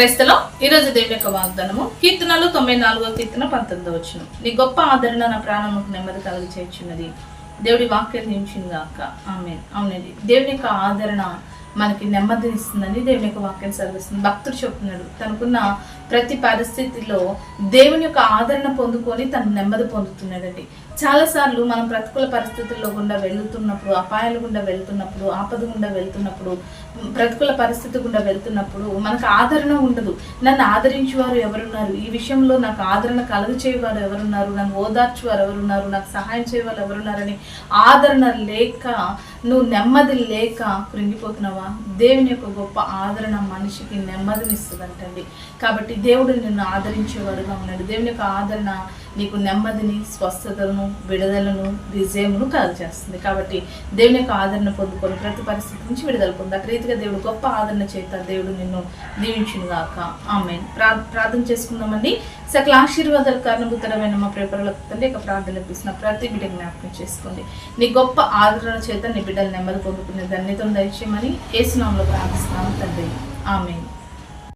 క్రైస్తలో ఈరోజు దేవుని యొక్క వాగ్దానము. కీర్తనలు తొంభై నాలుగో కీర్తన పంతొమ్మిదో వచ్చిన నీ గొప్ప ఆదరణ నా ప్రాణముకు నెమ్మది కలిగి చేర్చున్నది దేవుడి వాక్యం నిమిషింది కాక ఆమె అవునండి. దేవుని యొక్క ఆదరణ మనకి నెమ్మదినిస్తుందని దేవుని యొక్క వాక్యం సెలవిస్తుంది భక్తుడు చెప్తున్నాడు తనకున్న ప్రతి పరిస్థితిలో దేవుని యొక్క ఆదరణ పొందుకొని తను నెమ్మది పొందుతున్నాడండి. చాలాసార్లు మనం ప్రతికూల పరిస్థితుల్లో గుండా వెళ్తున్నప్పుడు అపాయాల గుండా వెళ్తున్నప్పుడు ఆపద గుండా వెళ్తున్నప్పుడు ప్రతికూల పరిస్థితి గుండా వెళ్తున్నప్పుడు మనకు ఆదరణ ఉండదు. నన్ను ఆదరించేవారు ఎవరున్నారు? ఈ విషయంలో నాకు ఆదరణ కలుగు చేయవారు ఎవరున్నారు? నన్ను ఓదార్చువారు ఎవరున్నారు? నాకు సహాయం చేయవారు ఎవరున్నారని ఆదరణ లేక నువ్వు నెమ్మది లేక కృంగిపోతున్నావు? దేవుని యొక్క గొప్ప ఆదరణ మనిషికి నెమ్మదినిస్తుందంటండి. కాబట్టి దేవుడు నిన్ను ఆదరించేవాడుగా ఉన్నాడు. దేవుని యొక్క ఆదరణ నీకు నెమ్మదిని స్వస్థతను విడుదలను విజయమును కలుగజేస్తుంది. కాబట్టి దేవుని యొక్క ఆదరణ పొందుకొని ప్రతి పరిస్థితి నుంచి విడుదల పొంది అటు రీతిగా దేవుడు గొప్ప ఆదరణ చేత దేవుడు నిన్ను దీవించును గాక ఆమె ప్రా ప్రార్థన చేసుకుందామండి. సకల ఆశీర్వాదాలు కారణభూతరమైన మా ప్రేపరులకు తండ్రి యొక్క ప్రార్థన ఇప్పిస్తున్న ప్రతి బిడ్డ జ్ఞాపకం చేసుకోండి. నీ గొప్ప ఆదరణ చేత నీ బిడ్డలు నెమ్మది పొందుకునే ధన్యతను దయచేయమని ఏసునామంలో ప్రార్థిస్తున్నాను తండ్రి. ఆమె